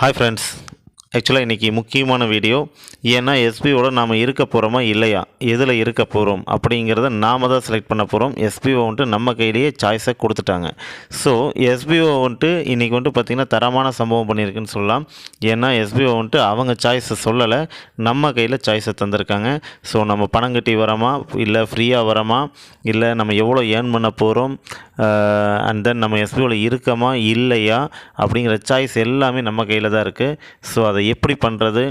Hi friends ஆக்சுவலாக இன்றைக்கி முக்கியமான வீடியோ ஏன்னா எஸ்பிஓட நாம் இருக்க போகிறோமா இல்லையா? எதில் இருக்க போகிறோம் அப்படிங்கிறத நாம் தான் செலக்ட் பண்ண போகிறோம் எஸ்பிஓ வந்துட்டு நம்ம கையிலேயே சாய்ஸை கொடுத்துட்டாங்க. ஸோ எஸ்பிஓ வந்துட்டு இன்றைக்கி வந்துட்டு பார்த்திங்கன்னா தரமான சம்பவம் பண்ணியிருக்குன்னு சொல்லலாம். ஏன்னா எஸ்பிஓ வந்துட்டு அவங்க சாய்ஸை சொல்லலை. நம்ம கையில் சாய்ஸை தந்திருக்காங்க. ஸோ நம்ம பணம் கட்டி வரோமா? இல்லை ஃப்ரீயாக வரோமா? இல்லை நம்ம எவ்வளோ ஏர்ன் பண்ண போகிறோம் அண்ட் தென் நம்ம எஸ்பிஓவில் இருக்கமா இல்லையா அப்படிங்கிற சாய்ஸ் எல்லாமே நம்ம கையில் தான் இருக்குது ஸோ அதை எப்படி பண்ணுறது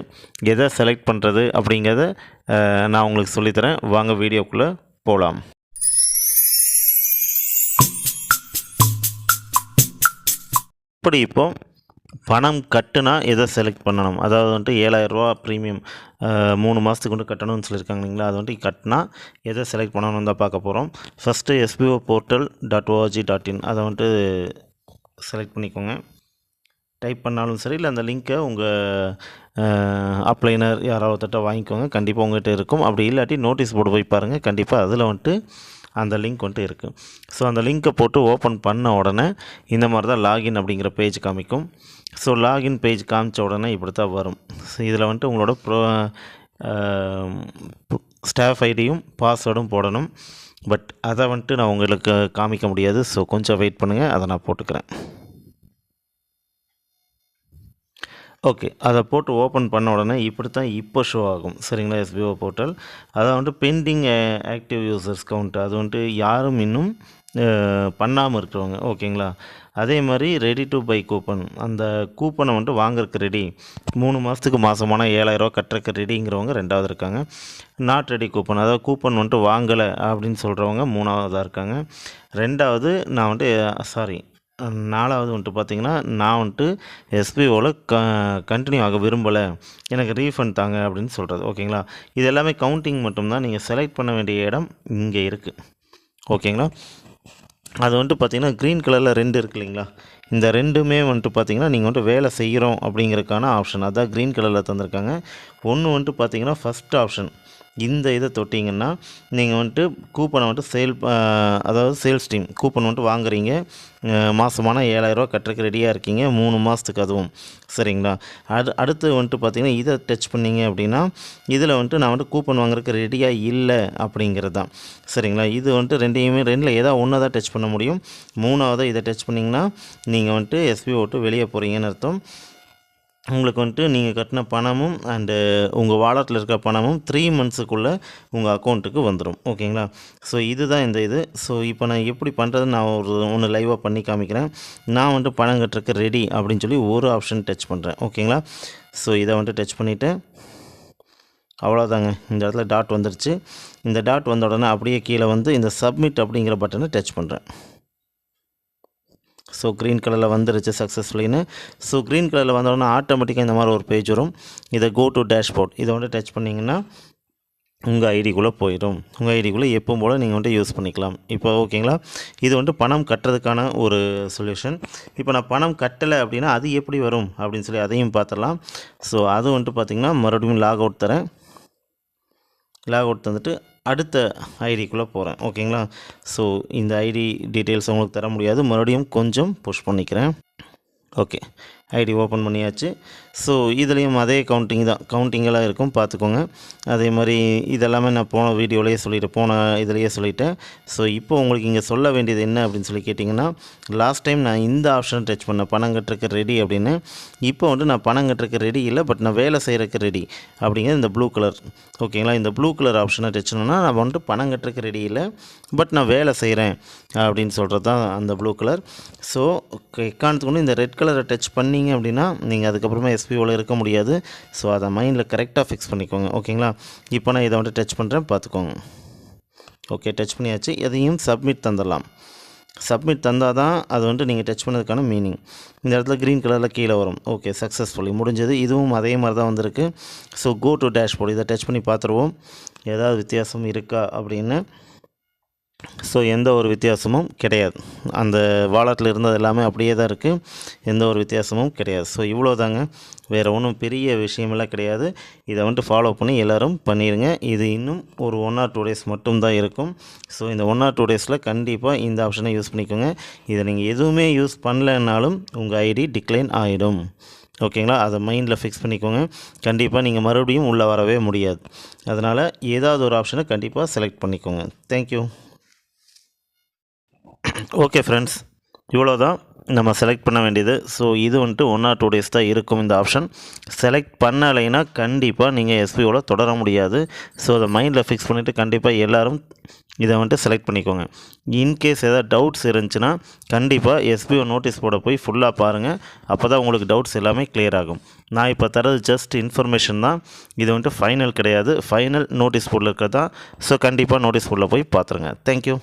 எதை செலக்ட் பண்ணுறது அப்படிங்கிறத நான் உங்களுக்கு சொல்லித்தரேன். வாங்க வீடியோக்குள்ளே போகலாம் இப்படி இப்போ பணம் கட்டுனா எதை செலக்ட் பண்ணணும்? அதாவது வந்துட்டு ஏழாயிரரூவா ப்ரீமியம் மூணு மாதத்துக்கு வந்து கட்டணும்னு சொல்லியிருக்காங்க இல்லைங்களா? அது வந்துட்டு கட்டினா எதை செலக்ட் பண்ணணும் தான் பார்க்க போகிறோம் first SPO portal dot ORG dot in அதை வந்துட்டு செலக்ட் பண்ணிக்கோங்க. டைப் பண்ணாலும் சரி இல்லை அந்த லிங்க்கை உங்கள் அப்ளைனர் யாராவது வாங்கிக்கோங்க. கண்டிப்பாக உங்கள்கிட்ட இருக்கும். அப்படி இல்லாட்டி நோட்டீஸ் போர்டு போய் பாருங்கள் கண்டிப்பாக அதில் வந்துட்டு அந்த லிங்க் வந்துட்டு இருக்குது ஸோ அந்த லிங்க்கை போட்டு ஓப்பன் பண்ண உடனே இந்த மாதிரி தான் லாகின் அப்படிங்கிற பேஜ் காமிக்கும். ஸோ லாகின் பேஜ் காமிச்ச உடனே இப்படி தான் வரும். ஸோ இதில் வந்துட்டு உங்களோட ப்ரோ ஸ்டாஃப் ஐடியும் பாஸ்வேர்டும் போடணும். பட் அதை வந்துட்டு நான் உங்களுக்கு காமிக்க முடியாது. ஸோ கொஞ்சம் வெயிட் பண்ணுங்கள் அதை நான் போட்டுக்கிறேன். ஓகே அதை போட்டு ஓப்பன் பண்ண உடனே இப்படி தான் இப்போ ஷோ ஆகும். சரிங்களா எஸ்பிஓ போர்ட்டல் அதை வந்துட்டு பெண்டிங் ஆக்டிவ் யூசர்ஸ் கவுண்ட் அது வந்துட்டு யாரும் இன்னும் பண்ணாமல் இருக்கிறவங்க. ஓகேங்களா? அதே மாதிரி ரெடி டு பை கூப்பன் அந்த கூப்பனை வந்துட்டு வாங்குறக்கு ரெடி மூணு மாதத்துக்கு மாதமான ஏழாயிரரூவா கட்டுறக்கு ரெடிங்கிறவங்க ரெண்டாவது இருக்காங்க. நாட் ரெடி கூப்பன் அதாவது கூப்பன் வந்துட்டு வாங்கலை அப்படின்னு சொல்கிறவங்க மூணாவதாக இருக்காங்க. ரெண்டாவது நான் வந்துட்டு சாரி நாலாவது வந்துட்டு பார்த்தீங்கன்னா நான் வந்துட்டு எஸ்பிஓவில் க கண்டினியூ ஆக விரும்பலை. எனக்கு ரீஃபண்ட் தாங்க அப்படின்னு சொல்கிறது ஓகேங்களா? இது எல்லாமே கவுண்டிங் மட்டும்தான். நீங்கள் செலக்ட் பண்ண வேண்டிய இடம் இங்கே இருக்குது ஓகேங்களா? அது வந்துட்டு பார்த்தீங்கன்னா க்ரீன் கலரில் ரெண்டு இருக்கு இல்லைங்களா? இந்த ரெண்டுமே வந்துட்டு பார்த்தீங்கன்னா நீங்கள் வந்துட்டு வேலை செய்கிறோம் அப்படிங்கிறதுக்கான ஆப்ஷன் அதான் க்ரீன் கலரில் தந்திருக்காங்க. ஒன்று வந்துட்டு பார்த்தீங்கன்னா ஃபஸ்ட் ஆப்ஷன் இந்த இதை தொட்டிங்கன்னா நீங்கள் வந்துட்டு கூப்பனை வந்துட்டு சேல் அதாவது சேல்ஸ் டீம் கூப்பன் வந்துட்டு வாங்குறீங்க. மாதமான ஏழாயிரரூவா கட்டுறதுக்கு ரெடியாக இருக்கீங்க. மூணு மாதத்துக்கு அதுவும். சரிங்களா? அது அடுத்து வந்துட்டு பார்த்தீங்கன்னா இதை டச் பண்ணீங்க அப்படின்னா இதில் வந்துட்டு நான் வந்துட்டு கூப்பன் வாங்குறதுக்கு ரெடியாக இல்லை அப்படிங்கிறது தான். சரிங்களா? இது வந்துட்டு ரெண்டையுமே ரெண்டில் ஏதாவது ஒன்று தான் டச் பண்ண முடியும். மூணாவது இதை டச் பண்ணிங்கன்னா நீங்கள் வந்துட்டு எஸ்பி விட்டு வெளியே போகிறீங்கன்னு அர்த்தம். உங்களுக்கு வந்துட்டு நீங்கள் கட்டின பணமும் அண்டு உங்கள் வாலெட்டில் இருக்க பணமும் த்ரீ மந்த்ஸுக்குள்ளே உங்கள் அக்கௌண்ட்டுக்கு வந்துடும் ஓகேங்களா ஸோ இதுதான் இந்த இது. ஸோ இப்போ நான் எப்படி பண்ணுறதுன்னு நான் ஒரு ஒன்று லைவாக பண்ணி காமிக்கிறேன். நான் வந்துட்டு பணம் கட்டுறக்கு ரெடி அப்படின்னு சொல்லி ஒரு ஆப்ஷன் டச் பண்ணுறேன் ஓகேங்களா ஸோ இதை வந்துட்டு டச் பண்ணிவிட்டு அவ்வளோதாங்க இந்த இடத்துல டாட் வந்துருச்சு. இந்த டாட் வந்த உடனே அப்படியே கீழே வந்து இந்த சப்மிட் அப்படிங்கிற பட்டனை டச் பண்ணுறேன் ஸோ க்ரீன் கலரில் வந்துருச்சு சக்ஸஸ்ஃபுல்லின்னு ஸோ க்ரீன் கலரில் வந்தோடனே ஆட்டோமேட்டிக்காக இந்த மாதிரி ஒரு பேஜ் வரும். இதை கோ டு டேஷ்போர்ட் இதை வந்து டச் பண்ணிங்கன்னா உங்கள் ஐடிக்குள்ளே போயிடும். உங்கள் ஐடிக்குள்ளே எப்பவும் போல் நீங்கள் வந்துட்டு யூஸ் பண்ணிக்கலாம். இப்போ ஓகேங்களா இது வந்துட்டு பணம் கட்டுறதுக்கான ஒரு சொல்யூஷன் இப்போ நான் பணம் கட்டலை அப்படின்னா அது எப்படி வரும் அப்படின்னு சொல்லி அதையும் பார்த்துடலாம். ஸோ அது வந்துட்டு பார்த்திங்கன்னா மறுபடியும் லாக் அவுட் தரேன். லாக் அவுட் தந்துட்டு அடுத்த ஐடிக்குள்ளே போகிறேன். ஓகேங்களா? ஸோ இந்த ஐடி டீட்டெயில்ஸ் உங்களுக்கு தர முடியாது. மறுபடியும் கொஞ்சம் புஷ் பண்ணிக்கிறேன். ஓகே. ஐடி ஓப்பன் பண்ணியாச்சு. ஸோ இதுலேயும் அதே கவுண்டிங் தான். கவுண்டிங்கெல்லாம் இருக்கும் பார்த்துக்கோங்க. அதே மாதிரி இதெல்லாமே நான் போன வீடியோலேயே சொல்லிவிட்டேன் போன இதுலேயே சொல்லிட்டேன். ஸோ இப்போ உங்களுக்கு இங்கே சொல்ல வேண்டியது என்ன அப்படின்னு சொல்லி கேட்டிங்கன்னா லாஸ்ட் டைம் நான் இந்த ஆப்ஷன் டச் பண்ணேன் பணம் கட்டுறதுக்கு ரெடி அப்படின்னு. இப்போ வந்து நான் பணம் கட்டுறதுக்கு ரெடி இல்லை பட் நான் வேலை செய்கிறதுக்கு ரெடி அப்படிங்கிறது இந்த ப்ளூ கலர் ஓகேங்களா இந்த ப்ளூ கலர் ஆப்ஷனை டச் பண்ணோன்னா நான் வந்துட்டு பணம் கட்டுறதுக்கு ரெடி இல்லை பட் நான் வேலை செய்கிறேன் அப்படின்னு சொல்கிறது தான் அந்த ப்ளூ கலர் ஸோ எக்காரணத்துக்கு இந்த ரெட் கலரை டச் பண்ணி பண்ணீங்க அப்படின்னா நீங்கள் அதுக்கப்புறமா எஸ்பிஓவில் இருக்க முடியாது. ஸோ அதை மைண்டில் கரெக்டாக ஃபிக்ஸ் பண்ணிக்கோங்க. ஓகேங்களா இப்போ நான் இதை வந்துட்டு டச் பண்ணுறேன் பார்த்துக்கோங்க. ஓகே டச் பண்ணியாச்சு. எதையும் சப்மிட் தந்துடலாம். சப்மிட் தந்தால் தான் அது வந்துட்டு நீங்கள் டச் பண்ணதுக்கான மீனிங் இந்த இடத்துல க்ரீன் கலரில் கீழே வரும். ஓகே சக்ஸஸ்ஃபுல்லி முடிஞ்சது. இதுவும் அதே மாதிரி தான் வந்திருக்கு. ஸோ கோ டு டேஷ்போர்டு இதை டச் பண்ணி பார்த்துருவோம். ஏதாவது வித்தியாசம் இருக்கா அப்படின்னு. ஸோ எந்த ஒரு வித்தியாசமும் கிடையாது. அந்த வாலெட்டில் இருந்தது எல்லாமே அப்படியே தான் இருக்குது எந்த ஒரு வித்தியாசமும் கிடையாது. ஸோ இவ்வளோ தாங்க. வேறு ஒன்றும் பெரிய விஷயமெல்லாம் கிடையாது. இதை வந்துட்டு ஃபாலோ பண்ணி எல்லோரும் பண்ணிடுங்க இது இன்னும் ஒரு ஒன் ஆர் டூ டேஸ் மட்டும்தான் இருக்கும். ஸோ இந்த ஒன் ஆர் டூ டேஸில் கண்டிப்பாக இந்த ஆப்ஷனை யூஸ் பண்ணிக்கோங்க. இதை நீங்கள் எதுவுமே யூஸ் பண்ணலைன்னாலும் உங்கள் ஐடி டிக்ளைன் ஆகிடும் ஓகேங்களா அதை மைண்டில் ஃபிக்ஸ் பண்ணிக்கோங்க. கண்டிப்பாக நீங்கள் மறுபடியும் உள்ளே வரவே முடியாது. அதனால் ஏதாவது ஒரு ஆப்ஷனை கண்டிப்பாக செலக்ட் பண்ணிக்கோங்க. தேங்க்யூ ஓகே ஃப்ரெண்ட்ஸ் இவ்வளோ தான் நம்ம செலக்ட் பண்ண வேண்டியது. ஸோ இது வந்துட்டு ஒன் ஆர் டூ டேஸ் தான் இருக்கும் இந்த ஆப்ஷன் செலக்ட் பண்ணலைன்னா கண்டிப்பாக நீங்கள் எஸ்பியோட தொடர முடியாது. ஸோ அதை மைண்டில் ஃபிக்ஸ் பண்ணிவிட்டு கண்டிப்பாக எல்லோரும் இதை வந்துட்டு செலக்ட் பண்ணிக்கோங்க. இன்கேஸ் ஏதாவது டவுட்ஸ் இருந்துச்சுன்னா கண்டிப்பாக எஸ்பிஓ நோட்டீஸ் போட போய் ஃபுல்லாக பாருங்கள் அப்போ தான் உங்களுக்கு டவுட்ஸ் எல்லாமே கிளியர் ஆகும். நான் இப்போ தரது ஜஸ்ட் இன்ஃபர்மேஷன் தான். இது வந்துட்டு ஃபைனல் கிடையாது. ஃபைனல் நோட்டீஸ் போர்டில் இருக்கிறது? தான் ஸோ கண்டிப்பாக நோட்டீஸ் போர்டில் போய் பார்த்துருங்க தேங்க்யூ